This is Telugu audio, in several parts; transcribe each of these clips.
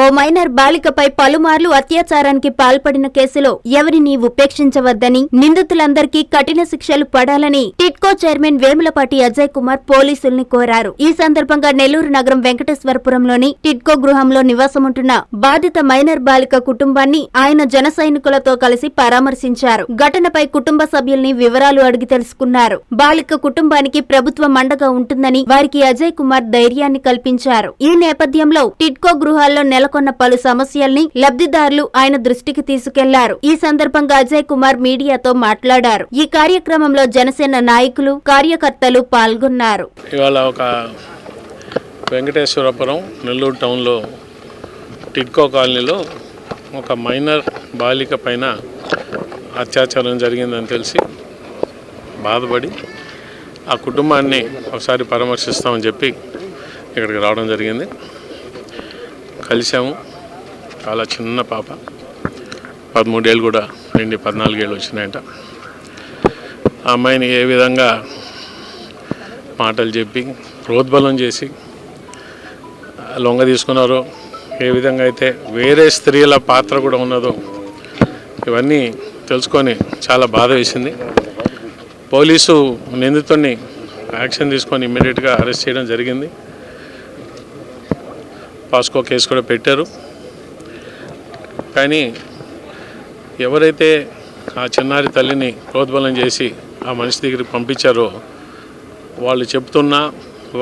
ఓ మైనర్ బాలికపై పలుమార్లు అత్యాచారానికి పాల్పడిన కేసులో ఎవరిని ఉపేక్షించవద్దని నిందితులందరికీ కఠిన శిక్షలు పడాలని టిట్కో చైర్మన్ వేములపాటి అజయ్ కుమార్ పోలీసుల్ని కోరారు. ఈ సందర్భంగా నెల్లూరు నగరం వెంకటేశ్వరపురంలోని టిట్కో గృహంలో నివాసముంటున్న బాధిత మైనర్ బాలిక కుటుంబాన్ని ఆయన జన సైనికులతో కలిసి పరామర్శించారు. ఘటనపై కుటుంబ సభ్యుల్ని వివరాలు అడిగి తెలుసుకున్నారు. బాలిక కుటుంబానికి ప్రభుత్వం అండగా ఉంటుందని వారికి అజయ్ కుమార్ ధైర్యాన్ని కల్పించారు. ఈ నేపథ్యంలో టిట్కో గృహాల్లో నెల నెలకొన్న పలు సమస్యల్ని లబ్ధిదారులు ఆయన దృష్టికి తీసుకెళ్ళారు. ఈ సందర్భంగా అజయ్ కుమార్ మీడియాతో మాట్లాడారు. ఈ కార్యక్రమంలో జనసేన నాయకులు కార్యకర్తలు పాల్గొన్నారు. ఇవాళ ఒక వెంకటేశ్వరపురం నెల్లూరు టౌన్లో టిడ్కో కాలనీలో ఒక మైనర్ బాలిక పైన అత్యాచారం జరిగిందని తెలిసి బాధపడి ఆ కుటుంబాన్ని ఒకసారి పరామర్శిస్తామని చెప్పి ఇక్కడికి రావడం జరిగింది. కలిసాము చాలా చిన్న పాప. పదమూడేళ్ళు కూడా రెండు పద్నాలుగేళ్ళు వచ్చినాయంట ఆ అమ్మాయిని ఏ విధంగా మాటలు చెప్పి ప్రోద్బలం చేసి లొంగ తీసుకున్నారో ఏ విధంగా అయితే వేరే స్త్రీల పాత్ర కూడా ఉన్నదో ఇవన్నీ తెలుసుకొని చాలా బాధ వేసింది. పోలీసు నిందితుడిని యాక్షన్ తీసుకొని ఇమ్మీడియట్గా అరెస్ట్ చేయడం జరిగింది. పాస్కో కేసు కూడా పెట్టారు. కానీ ఎవరైతే ఆ చిన్నారి తల్లిని ప్రోద్బలం చేసి ఆ మనిషి దగ్గరికి పంపించారో వాళ్ళు చెప్తున్నా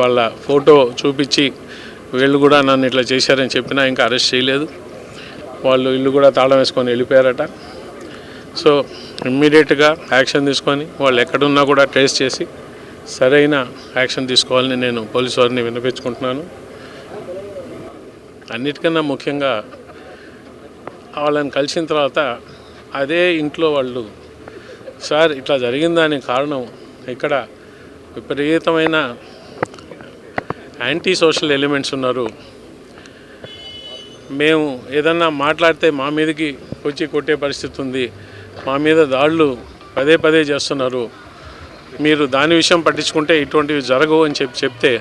వాళ్ళ ఫోటో చూపించి వీళ్ళు కూడా నన్ను ఇట్లా చేశారని చెప్పినా ఇంకా అరెస్ట్ చేయలేదు. వాళ్ళు ఇల్లు కూడా తాళం వేసుకొని వెళ్ళిపోయారట. సో ఇమ్మీడియట్గా యాక్షన్ తీసుకొని వాళ్ళు ఎక్కడున్నా కూడా ట్రేస్ చేసి సరైన యాక్షన్ తీసుకోవాలని నేను పోలీసు వారిని వినిపించుకుంటున్నాను అన్నిటికన్నా ముఖ్యంగా వాళ్ళని కలిసిన తర్వాత అదే ఇంట్లో వాళ్ళు సార్ ఇట్లా జరిగిందానికి కారణం ఇక్కడ విపరీతమైన యాంటీ సోషల్ ఎలిమెంట్స్ ఉన్నారు. మేము ఏదన్నా మాట్లాడితే మా మీదకి వచ్చి కొట్టే పరిస్థితి ఉంది. మా మీద దాడులు పదే పదే చేస్తున్నారు. మీరు దాని విషయం పట్టించుకుంటే ఇటువంటివి జరగవు అని చెప్పి చెప్తే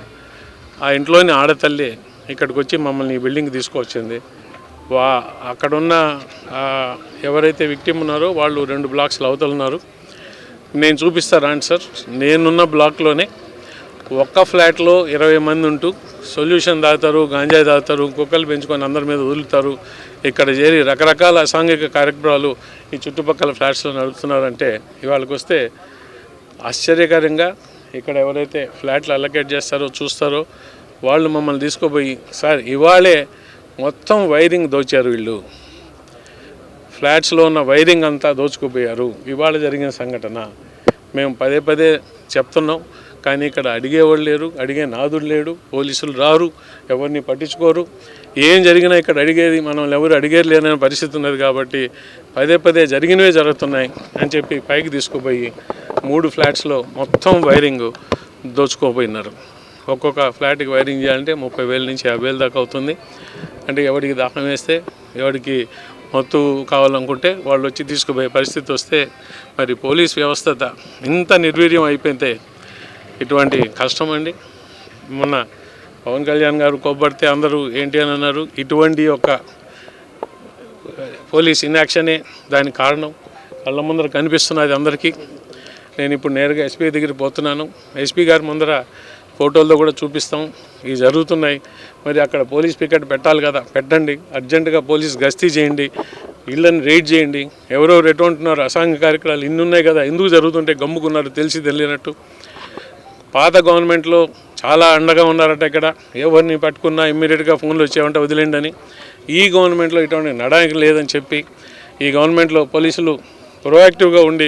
ఆ ఇంట్లోని ఆడతల్లి ఇక్కడికి వచ్చి మమ్మల్ని ఈ బిల్డింగ్ తీసుకొచ్చింది. వా అక్కడున్న ఎవరైతే విక్టిమ్ ఉన్నారో వాళ్ళు రెండు బ్లాక్స్లు అవుతున్నారు నేను చూపిస్తా రాండి సార్. నేనున్న బ్లాక్లోనే ఒక్క ఫ్లాట్లో ఇరవై మంది ఉంటూ సొల్యూషన్ దాతారు గాంజాయి తాగుతారు కుక్కలు పెంచుకొని అందరి మీద వదులుతారు. ఇక్కడ చేరి రకరకాల అసాంఘిక కార్యక్రమాలు ఈ చుట్టుపక్కల ఫ్లాట్స్లో నడుపుతున్నారంటే ఇవాళకి వస్తే ఆశ్చర్యకరంగా ఇక్కడ ఎవరైతే ఫ్లాట్లు అలకేట్ చేస్తారో చూస్తారో వాళ్ళు మమ్మల్ని తీసుకుపోయి సార్ ఇవాళే మొత్తం వైరింగ్ దోచారు వీళ్ళు. ఫ్లాట్స్లో ఉన్న వైరింగ్ అంతా దోచుకుపోయారు. ఇవాళ జరిగిన సంఘటన. మేము పదే పదే చెప్తున్నాం కానీ ఇక్కడ అడిగేవాళ్ళు లేరు అడిగే నాదుడు లేడు పోలీసులు రారు ఎవరిని పట్టించుకోరు. ఏం జరిగినా ఇక్కడ అడిగేది మనం ఎవరు అడిగేది లేనని పరిస్థితి ఉన్నది కాబట్టి పదే పదే జరిగినవే జరుగుతున్నాయి అని చెప్పి పైకి తీసుకుపోయి మూడు ఫ్లాట్స్లో మొత్తం వైరింగ్ దోచుకోపోయినారు. ఒక్కొక్క ఫ్లాట్కి వైరింగ్ చేయాలంటే ముప్పై వేల నుంచి యాభై వేలు దాకా అవుతుంది. అంటే ఎవరికి దాహం వేస్తే ఎవరికి మత్తు కావాలనుకుంటే వాళ్ళు వచ్చి తీసుకుపోయే పరిస్థితి వస్తే మరి పోలీస్ వ్యవస్థ ఇంత నిర్వీర్యం అయిపోతే ఇటువంటి కష్టం అండి. మొన్న పవన్ కళ్యాణ్ గారు కొబ్బడితే అందరూ ఏంటి అని అన్నారు. ఇటువంటి యొక్క పోలీస్ ఇన్యాక్షనే దానికి కారణం. కళ్ళ ముందర కనిపిస్తున్నది అందరికీ. నేను ఇప్పుడు నేరుగా ఎస్పీ దగ్గరికి పోతున్నాను. ఎస్పీ గారి ముందర ఫోటోల్లో కూడా చూపిస్తాం. ఇవి జరుగుతున్నాయి. మరి అక్కడ పోలీస్ పికెట్ పెట్టాలి కదా. పెట్టండి. అర్జెంటుగా పోలీస్ గస్తీ చేయండి. ఇళ్ళని రేడ్ చేయండి. ఎవరో ఎటువంటున్నారు అసాంగ కార్యక్రమాలు ఇన్ని ఉన్నాయి కదా. ఎందుకు జరుగుతుంటే గమ్ముకున్నారు తెలిసి తెలియనట్టు. పాత గవర్నమెంట్లో చాలా అండగా ఉన్నారట ఇక్కడ. ఎవరిని పట్టుకున్నా ఇమ్మీడియట్గా ఫోన్లు వచ్చేవంటే వదిలేండి అని. ఈ గవర్నమెంట్లో ఇటువంటి నడానికి లేదని చెప్పి ఈ గవర్నమెంట్లో పోలీసులు ప్రొయాక్టివ్గా ఉండి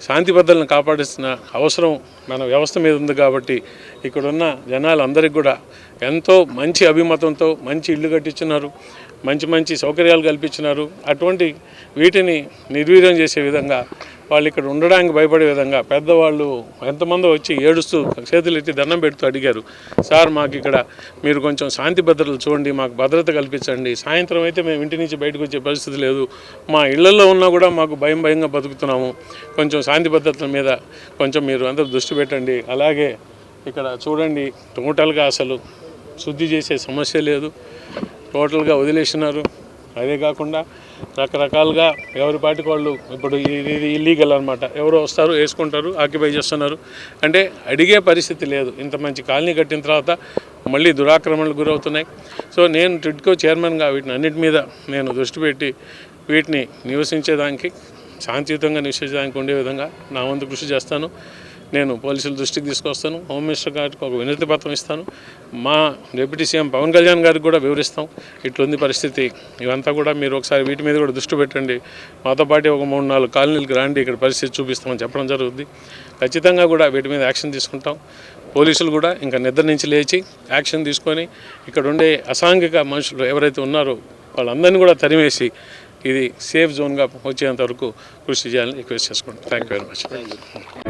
శాంతి భద్రతలను కాపాడిస్తున్న అవసరం మన వ్యవస్థ మీద ఉంది కాబట్టి ఇక్కడున్న జనాలందరికీ కూడా ఎంతో మంచి అభిమతంతో మంచి ఇల్లు కట్టించున్నారు మంచి మంచి సౌకర్యాలు కల్పించినారు అటువంటి వీటిని నిర్వీర్యం చేసే విధంగా వాళ్ళు ఇక్కడ ఉండడానికి భయపడే విధంగా పెద్దవాళ్ళు ఎంతమందో వచ్చి ఏడుస్తూ చేతులు ఎత్తి దండం పెడుతూ అడిగారు. సార్ మాకు ఇక్కడ మీరు కొంచెం శాంతి భద్రతలు చూడండి మాకు భద్రత కల్పించండి. సాయంత్రం అయితే మేము ఇంటి నుంచి బయటకు వచ్చే పరిస్థితి లేదు. మా ఇళ్ళలో ఉన్నా కూడా మాకు భయం భయంగా బతుకుతున్నాము. కొంచెం శాంతి భద్రతల మీద కొంచెం మీరు అందరూ దృష్టి పెట్టండి. అలాగే ఇక్కడ చూడండి టోటల్గా అసలు శుద్ధి చేసే సమస్య లేదు. టోటల్గా వదిలేసినారు. అదే కాకుండా రకరకాలుగా ఎవరి పాటికి వాళ్ళు ఇప్పుడు ఇది ఇల్లీగల్ అనమాట ఎవరో వస్తారు వేసుకుంటారు ఆక్యుపై చేస్తున్నారు. అంటే అడిగే పరిస్థితి లేదు. ఇంత మంచి కాలనీ కట్టిన తర్వాత మళ్ళీ దురాక్రమణలు గురవుతున్నాయి. సో నేను టిడ్కో చైర్మన్గా వీటిని అన్నిటి మీద నేను దృష్టి పెట్టి వీటిని నివసించేదానికి శాంతియుతంగా నివసించడానికి ఉండే విధంగా నా వంతు కృషి చేస్తాను. నేను పోలీసుల దృష్టికి తీసుకొస్తాను. హోమ్ మినిస్టర్ గారికి ఒక వినతి పత్రం ఇస్తాను. మా డిప్యూటీ సీఎం పవన్ కళ్యాణ్ గారికి కూడా వివరిస్తాం. ఇట్లుంది పరిస్థితి. ఇవంతా కూడా మీరు ఒకసారి వీటి మీద కూడా దృష్టి పెట్టండి. మాతో పాటు ఒక మూడు నాలుగు కాలనీలకు రాండి ఇక్కడ పరిస్థితి చూపిస్తామని చెప్పడం జరుగుతుంది ఖచ్చితంగా కూడా వీటి మీద యాక్షన్ తీసుకుంటాం. పోలీసులు కూడా ఇంకా నిద్ర నుంచి లేచి యాక్షన్ తీసుకొని ఇక్కడ ఉండే అసాంఘిక మనుషులు ఎవరైతే ఉన్నారో వాళ్ళందరినీ కూడా తరిమేసి ఇది సేఫ్ జోన్గా వచ్చేంత వరకు కృషి చేయాలని రిక్వెస్ట్ చేసుకుంటాం thank you very much